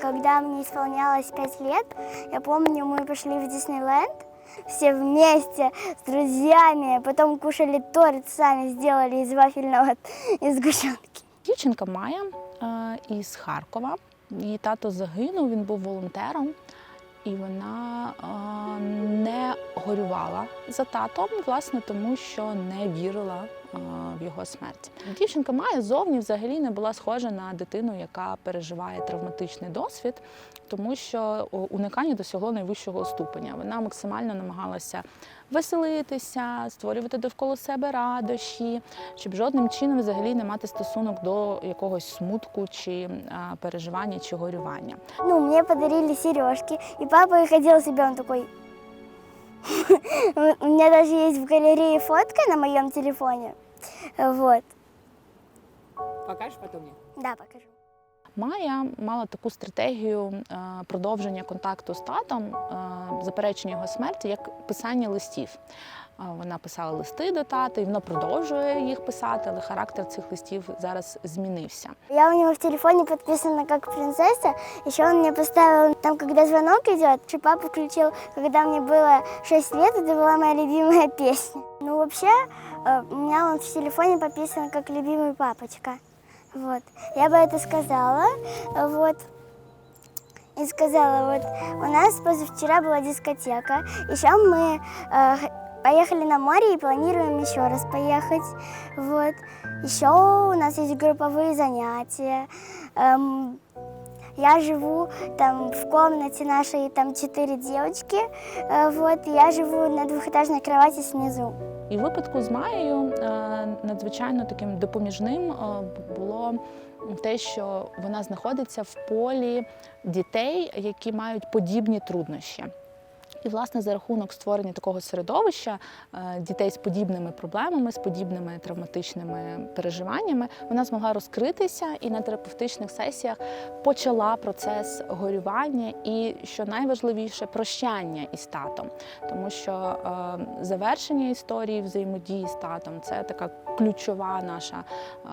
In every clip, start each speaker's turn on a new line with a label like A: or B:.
A: когда мне исполнялось 5 лет, я помню, мы пошли в Диснейленд, все вместе с друзьями, потом кушали торт, сами сделали из вафельного, из сгущенки.
B: Дівчинка Майя із Харкова. Її тато загинув, він був волонтером, і вона не горювала за татом, власне, тому що не вірила в його смерть. Дівчинка Майя зовні взагалі не була схожа на дитину, яка переживає травматичний досвід, тому що уникання досягло найвищого ступеня. Вона максимально намагалася веселитися, створювати довкола себе радощі, щоб жодним чином взагалі не мати стосунок до якогось смутку чи а, переживання чи горювання.
A: Ну, мне подарили сережки, и папа их ходил себе, он такой... У меня даже есть в галерее фотка на моем телефоне. Вот.
C: Покажешь потом мне?
A: Да, покажу.
B: Майя мала таку стратегію е, продовження контакту з татом, е, заперечення його смерті, як писання листів. Е, Вона писала листи до тата, і вона продовжує їх писати, але характер цих листів зараз змінився.
A: Я у него в телефоне подписана как принцесса. Еще он мне поставил, там, когда звонок идет, что папа включил, когда мне было 6 лет, это была моя любимая песня. Ну, вообще, э, у меня он в телефоне подписан как любимый папочка. Вот. Я бы это сказала. э, Вот. И сказала, вот, у нас позавчера была дискотека. Еще мы э, поехали на море и планируем еще раз поехать. Вот. Еще у нас есть групповые занятия. Эм, я живу там в комнате нашей, там четыре девочки. Э, вот, я живу на двухэтажной кровати снизу.
B: І в випадку з Маєю е, надзвичайно таким допоміжним е, було те, що вона знаходиться в полі дітей, які мають подібні труднощі. І, власне, за рахунок створення такого середовища е, дітей з подібними проблемами, з подібними травматичними переживаннями, вона змогла розкритися і на терапевтичних сесіях почала процес горювання і, що найважливіше, прощання із татом. Тому що е, завершення історії взаємодії з татом це така ключова наша е,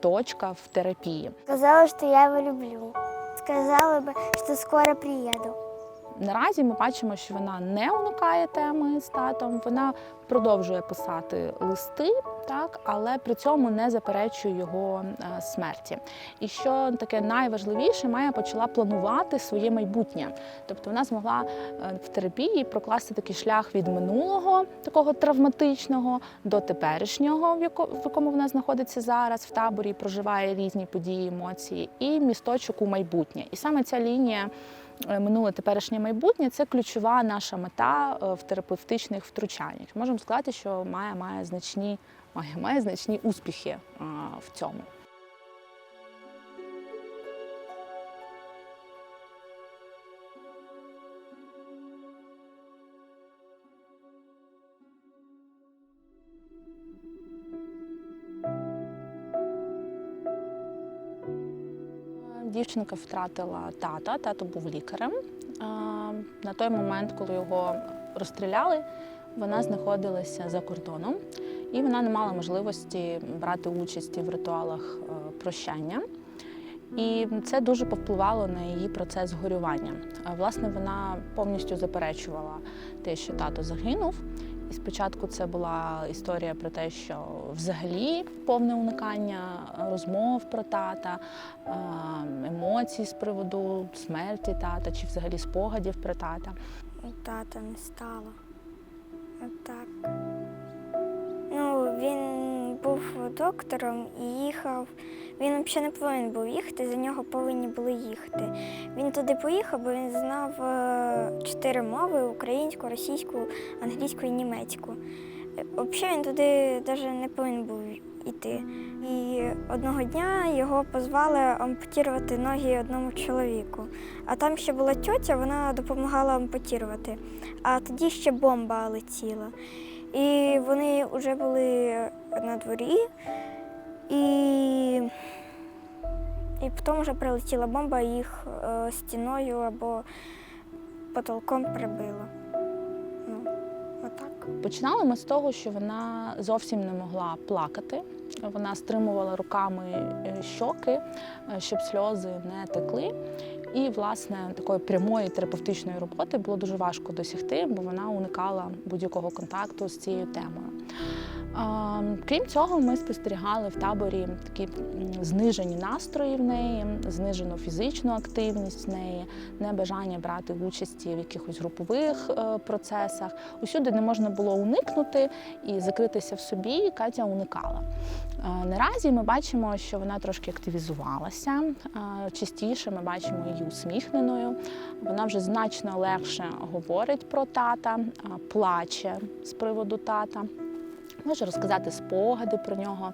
B: точка в терапії.
A: Сказала, что я его люблю. Сказала бы, что скоро приеду.
B: Наразі ми бачимо, що вона не уникає теми з татом, вона продовжує писати листи, так, але при цьому не заперечує його е, смерті. І що таке найважливіше, Майя почала планувати своє майбутнє. Тобто вона змогла е, в терапії прокласти такий шлях від минулого, такого травматичного, до теперішнього, в яко- в якому вона знаходиться зараз в таборі, проживає різні події, емоції, і місточок у майбутнє. І саме ця лінія минуле теперішнє майбутнє це ключова наша мета е, в терапевтичних втручаннях. Можемо сказати, що має має значні має, має значні успіхи е, в цьому. Дівчинка втратила тата. Тато був лікарем. На той момент, коли його розстріляли, вона знаходилася за кордоном і вона не мала можливості брати участі в ритуалах е, прощання. І це дуже повпливало на її процес горювання. Власне, вона повністю заперечувала те, що тато загинув. І спочатку це була історія про те, що взагалі повне уникання розмов про тата, е, емоцій з приводу смерті тата чи взагалі спогадів про тата.
A: Тата не стало. Так. Ну, він був доктором і їхав. Він взагалі не повинен був їхати, за нього повинні були їхати. Він туди поїхав, бо він знав е, чотири мови: українську, російську, англійську і німецьку. Взагалі він туди навіть не повинен був йти. І одного дня його позвали ампутувати ноги одному чоловіку. А там ще була тьотя, вона допомагала ампутувати. А тоді ще бомба летіла. І вони вже були на дворі, і, і потім вже прилетіла бомба, і їх е, стіною або потолком прибило. Ну, отак.
B: Починали ми з того, що вона зовсім не могла плакати. Вона стримувала руками е, щоки, е, щоб сльози не текли. І, власне, такої прямої терапевтичної роботи було дуже важко досягти, бо вона уникала будь-якого контакту з цією темою. Крім цього, ми спостерігали в таборі такі знижені настрої в неї, знижену фізичну активність в неї, небажання брати участі в якихось групових е, процесах. Усюди не можна було уникнути і закритися в собі. Катя уникала. Е, Наразі ми бачимо, що вона трошки активізувалася. Е, Частіше ми бачимо її усміхненою. Вона вже значно легше говорить про тата, плаче з приводу тата. Може розказати спогади про нього,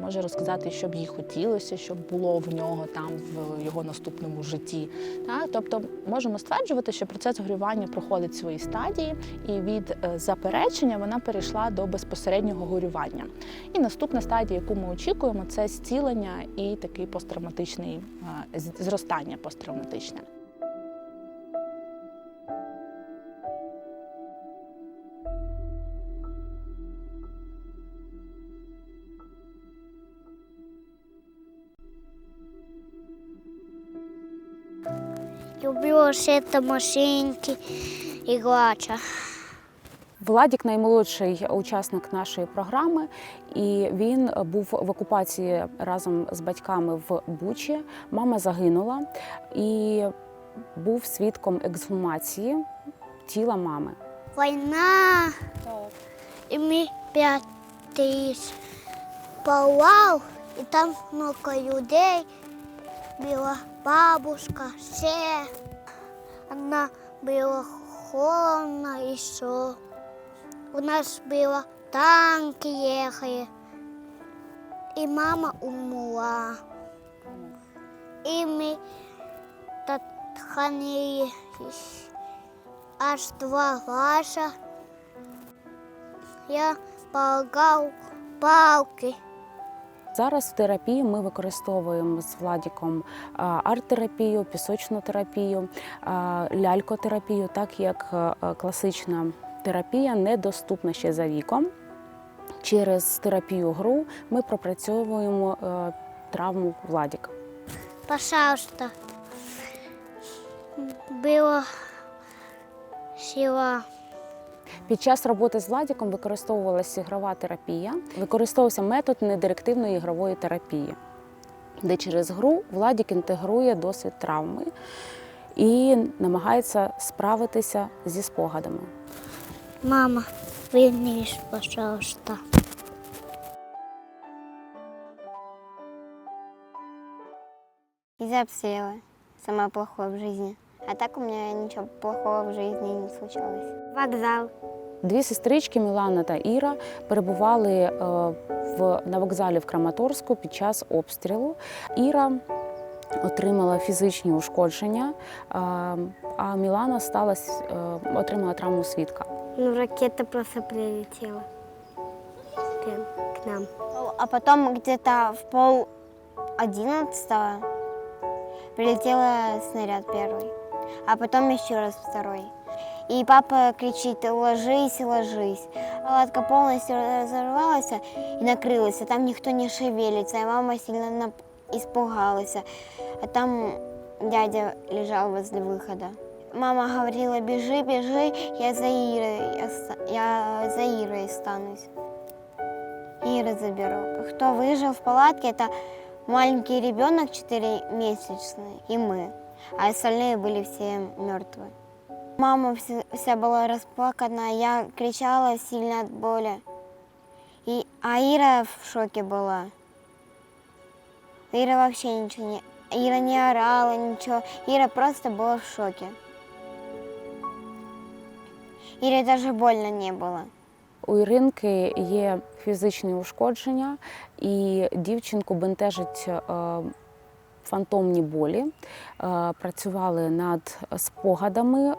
B: може розказати, що б їй хотілося, щоб було в нього там в його наступному житті. Так? Тобто можемо стверджувати, що процес горювання проходить свої стадії, і від е, заперечення вона перейшла до безпосереднього горювання. І наступна стадія, яку ми очікуємо, це зцілення і такий посттравматичний е, зростання посттравматичне.
D: Люблю шити машинки і гладча.
E: Владік наймолодший учасник нашої програми, і він був в окупації разом з батьками в Бучі. Мама загинула і був свідком ексгумації тіла мами.
D: Війна. І ми п'ятий палав, і там много людей. Була бабушка, все. Вона була холодна і що. У нас було танки їхали. І мама умерла. І ми тут хранились аж два раза. Я полагав палки.
E: Зараз в терапії ми використовуємо з Владіком арт-терапію, пісочну терапію, лялькотерапію, так як класична терапія недоступна ще за віком. Через терапію гру ми пропрацьовуємо травму Владіка.
D: Пожалуйста. Було сила.
E: Під час роботи з Владіком використовувалася ігрова терапія, використовувався метод недирективної ігрової терапії, де через гру Владік інтегрує досвід травми і намагається справитися зі спогадами.
D: Мама, вернись, пожалуйста.
F: Из-за обстрела. Самое плохое в жизни. А так у меня ничего плохого в жизни не случалось.
D: Вокзал.
E: Дві сестрички Мілана та Іра перебували е, в, на вокзалі в Краматорську під час обстрілу. Іра отримала фізичні ушкодження, е, а Мілана сталась, е, отримала травму свідка.
D: Ну, ракета просто прилетела. Прям к нам.
F: А потом где-то в пол одиннадцатого прилетел снаряд первый. А потом еще раз второй. И папа кричит, ложись, ложись. Палатка полностью разорвалась и накрылась, а там никто не шевелится. И мама сильно испугалась. А там дядя лежал возле выхода. Мама говорила, бежи, бежи, я за Ирой, я за Ирой останусь. Ира заберу. Кто выжил в палатке, это маленький ребенок 4-месячный и мы, а остальные были все мертвы. Мама вся, вся была расплакана, я кричала сильно от боли. И, а Ира в шоке была. Ира вообще ничего не... Ира не орала, ничего. Ира просто была в шоке. Ире даже больно не было.
E: У Іринки є фізичні ушкодження, і дівчинку бентежить е, фантомні болі. Е, Працювали над спогадами е,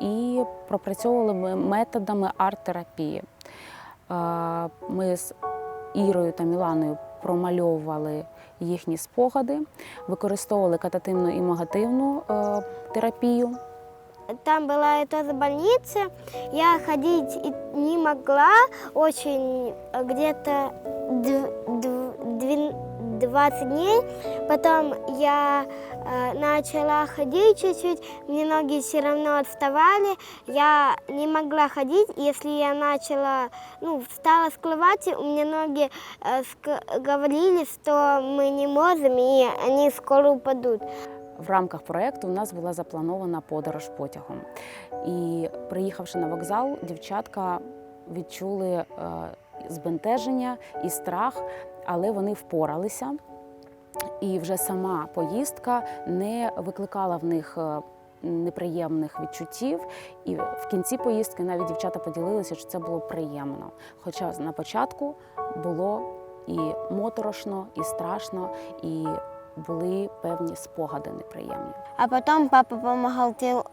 E: і пропрацьовували ми методами арт-терапії. Е, Ми з Ірою та Міланою промальовували їхні спогади, використовували катативну і магативну терапію.
D: Там была тоже больница. Я ходить не могла очень где-то дв- дв- двен- 20 дней. Потом я э, начала ходить чуть-чуть, мне ноги все равно отставали. Я не могла ходить, если я начала, ну, встала с кровати, у меня ноги э, ск- говорили, что мы не можем, и они скоро упадут.
E: В рамках проєкту у нас була запланована подорож потягом. І приїхавши на вокзал, дівчатка відчули е, збентеження і страх, але вони впоралися. І вже сама поїздка не викликала в них е, неприємних відчуттів. І в кінці поїздки навіть дівчата поділилися, що це було приємно. Хоча на початку було і моторошно, і страшно, і були певні спогади неприємні.
F: А потом папа э,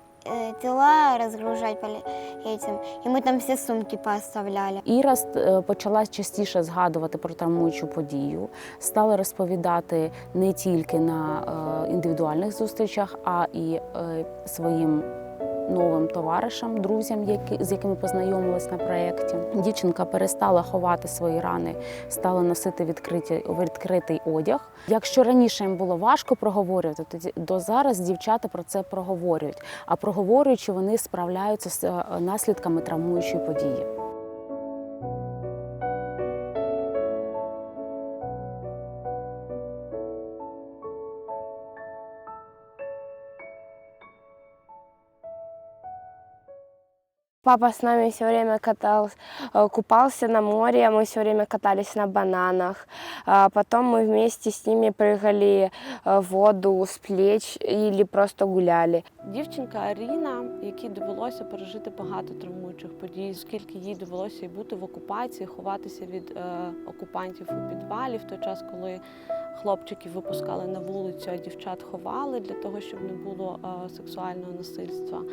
F: тела розгружати по і этим, и мы там всі сумки пооставляли.
E: Іра е, почала частіше згадувати про травмуючу подію, стала розповідати не тільки на е, індивідуальних зустрічах, а і е, своїм новим товаришам, друзям, які, з якими познайомилась на проєкті. Дівчинка перестала ховати свої рани, стала носити відкриті, відкритий одяг. Якщо раніше їм було важко проговорювати, то до зараз дівчата про це проговорюють. А проговорюючи, вони справляються з е, наслідками травмуючої події.
G: Папа с нами все время катался, э, купался на море, мы все время катались на бананах. А Потом мы вместе с ними прыгали э, в воду с плеч или просто гуляли.
H: Дівчинка Аріна, якій довелося пережити багато травмуючих подій, оскільки їй довелося і бути в окупації, ховатися від е, окупантів у підвалі в той час, коли хлопчиків випускали на вулицю, а дівчат ховали для того, щоб не було сексуального насильства.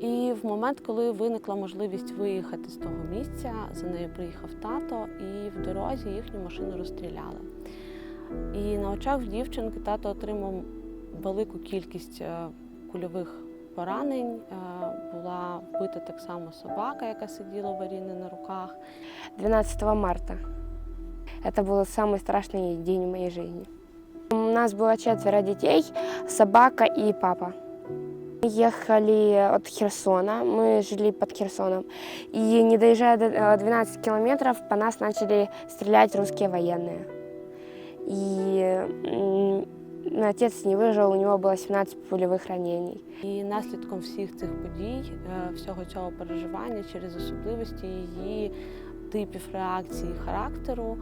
H: І в момент, коли виникла можливість виїхати з того місця, за нею приїхав тато, і в дорозі їхню машину розстріляли. І на очах дівчинки тато отримав велику кількість е, кульових поранень. Е, Була вбита так само собака, яка сиділа в Аріни на руках.
G: 12 марта. Это был самый страшный день в моей жизни. У нас было четверо детей, собака и папа. Мы ехали от Херсона, мы жили под Херсоном. И не доезжая до э, 12 километров, по нас начали стрелять русские военные. И м, отец не выжил, у него было 17 пулевых ранений.
H: І наслідком всіх цих подій, е, всього цього переживання через особливості її типів реакції характеру,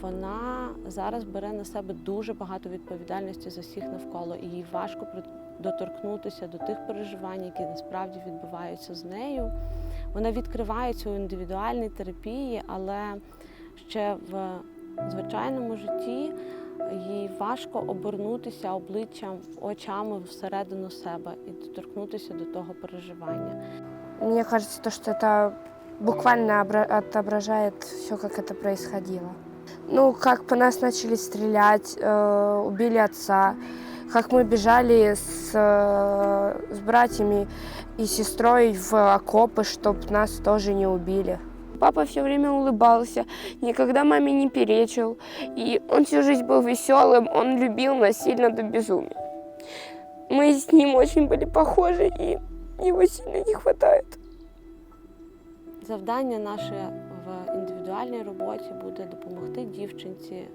H: вона зараз бере на себе дуже багато відповідальності за всіх навколо, і їй важко доторкнутися до тих переживань, які насправді відбуваються з нею. Вона відкривається у індивідуальній терапії, але ще в звичайному житті їй важко обернутися обличчям, очами всередину себе і доторкнутися до того переживання.
G: Мне кажется, что это буквально обра- отображает все, как это происходило. Ну, как по нас начали стрелять, э, убили отца, как мы бежали с, э, с братьями и сестрой в окопы, чтобы нас тоже не убили. Папа все время улыбался, никогда маме не перечил. И он всю жизнь был веселым, он любил нас сильно до безумия. Мы с ним очень были похожи, и его сильно не хватает.
H: Завдання наше індивідуальній роботі буде допомогти дівчинці е,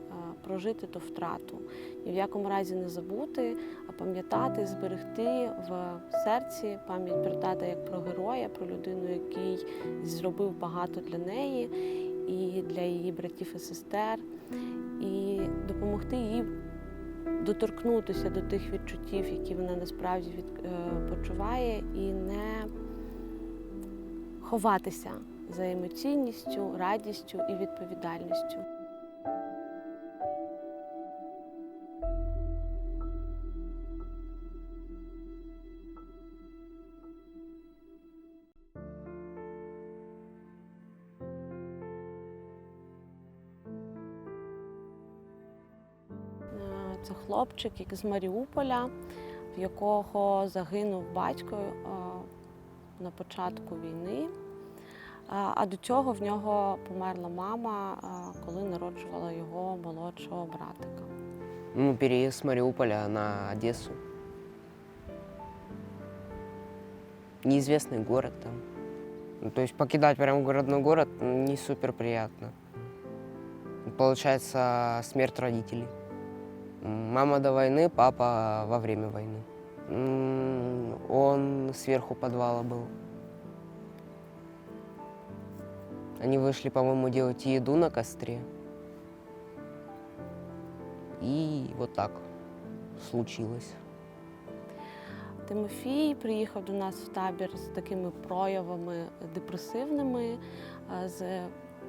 H: прожити ту втрату, ні в якому разі не забути, а пам'ятати, зберегти в серці пам'ять про тата як про героя, про людину, який зробив багато для неї і для її братів і сестер, і допомогти їй доторкнутися до тих відчуттів, які вона насправді від, е, і не ховатися за емоційністю, радістю і відповідальністю. Е, Це хлопчик з Маріуполя, в якого загинув батько е, на початку війни. А а до цього в нього померла мама, а, коли народжувала його молодшого братика.
I: Ну, переезд с Мариуполя на Одессу. Неизвестный город там. Ну, то есть покидать прям родной город не супер приятно. Получается смерть родителей. М, Мама до войны, папа во время войны. М, Он сверху подвала был. Они вышли, по-моему, делать еду на костре. И вот так случилось.
H: Тимофій приїхав до нас в табір з такими проявами депресивними, з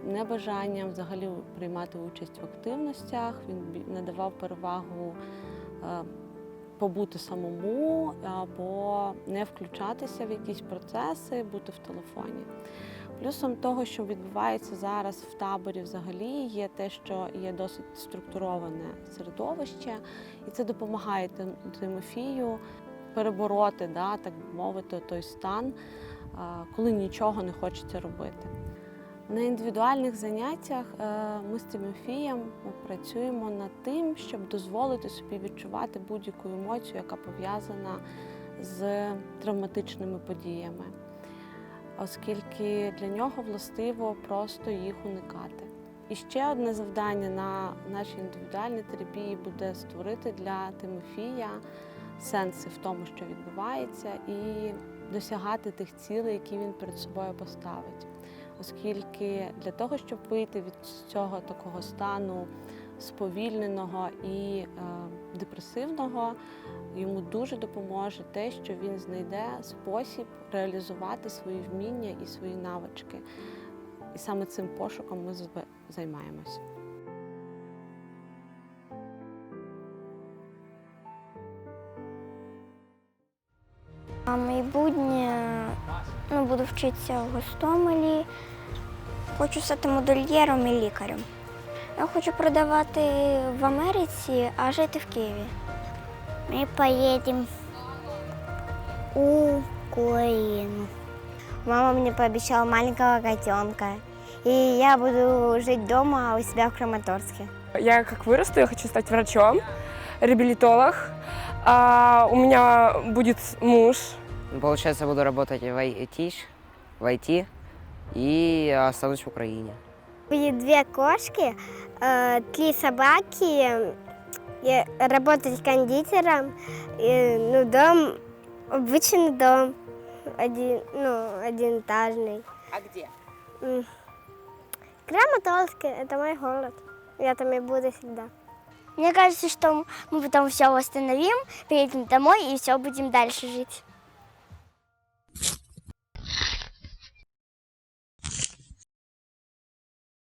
H: небажанням взагалі приймати участь в активностях. Він надавав перевагу побути самому або не включатися в якісь процеси, бути в телефоні. Плюсом того, що відбувається зараз в таборі, взагалі, є те, що є досить структуроване середовище, і це допомагає Тимофію перебороти, да, так би мовити, той стан, коли нічого не хочеться робити. На індивідуальних заняттях е, ми з Тимофієм працюємо над тим, щоб дозволити собі відчувати будь-яку емоцію, яка пов'язана з травматичними подіями, оскільки для нього властиво просто їх уникати. І ще одне завдання на нашій індивідуальній терапії буде створити для Тимофія сенси в тому, що відбувається, і досягати тих цілей, які він перед собою поставить. Оскільки для того, щоб вийти від цього такого стану сповільненого і е, депресивного, йому дуже допоможе те, що він знайде спосіб реалізувати свої вміння і свої навички. І саме цим пошуком ми займаємось.
A: А майбутнє ну, буду вчитися в Гостомелі. Хочу стати модельєром і лікарем. Я хочу продавати в Америці, а жити в Києві.
D: Мы поедем в Украину.
F: Мама мне пообещала маленького котенка. И я буду жить дома у себя в Краматорске.
G: Я как вырасту, я хочу стать врачом, реабилитолог. А, у меня будет муж.
I: Получается, буду работать в IT, в IT и останусь в Украине.
D: Будет две кошки, э, три собаки, и работать кондитером, и, ну, дом, обычный дом, один, ну, одноэтажный.
C: А где?
D: Краматорск – это мой город. Я там и буду всегда.
A: Мне кажется, что мы потом все восстановим, приедем домой и все будем дальше жить.